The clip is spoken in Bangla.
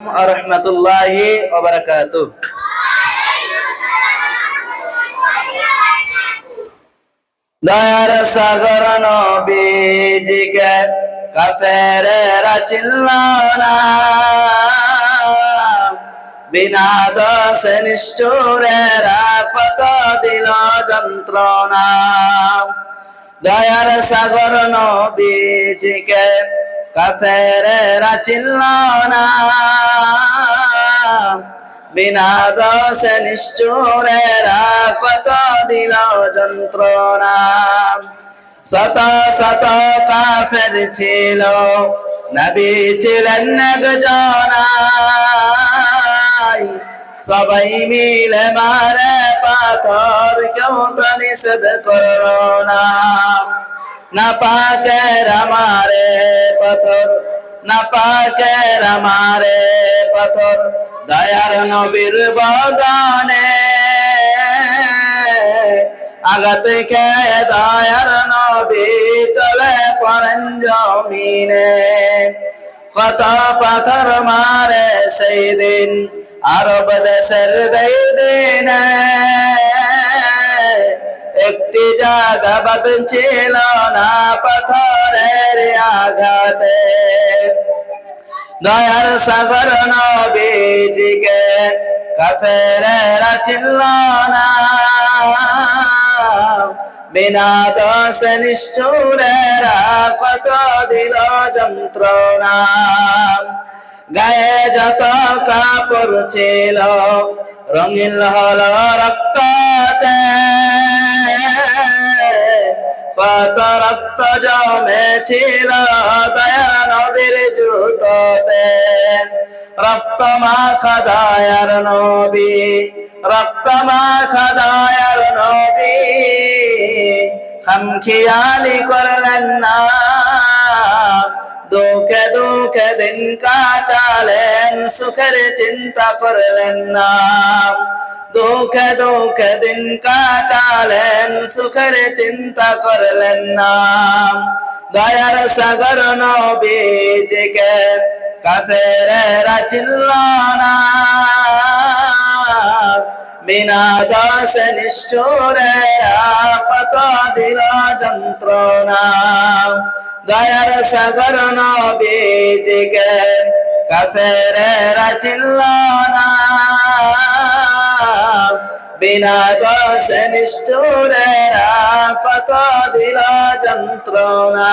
রহমতুল্লাহি দয়ার সাগর নবীজিকে কাফেরেরা চিনল না। বিনা দশ নিষ্ঠুরেরা কত দিল যন্ত্রণা। দয়ার সাগর নবীজিকে কাফেরেরা চিনল না। বিনা দশ নিষ্ঠুরেরা কত দিল যন্ত্রণা। শত শত কাফের ছিল, নবী ছিলেন একজনাই সবাই মিলে মারে পাথর, কেউ তো নিষেধ করো না পাকের আমারে পাথর, না পাকের আমারে পাথর, দয়ার নবীর বদানে। আগাত কে দয়ার নবী তলে পড়েন জমিনে। কত পাথর মারে সেই দিন, আরব দেশের বেদিনে। একটি জায়গা ছিল না পাথরের আঘাতে। দয়ার সাগর নবীজিকে কাফেরেরা চিনল না। বিনা দশ নিষ্ঠুরেরা কত দিল যন্ত্রণা। গায়ে যত কাপড় ছিল রঙিল হল রক্ততে। কত রক্ত জমেছিল দয়ার নবীর জুতোতে। রক্ত মাখা দয়ার নবী রক্ত মাখা দয়ার নবী করলেন না। দুঃখে দুঃখে দিন কাটালেন, সুখের চিন্তা করলেন না। দুঃখে দুঃখে দিন কাটালেন, সুখের চিন্তা করলেন না। দয়ার সাগর নবীজিকে কাফেরেরা চিনল না বিনা দাস নিষ্ঠুরেরা দিল যন্ত্রণা। দয়ার সাগর নবীজিকে কাফেরেরা চিনল না বিনা দশ নিষ্ঠুরেরা কত দিল যন্ত্রণা।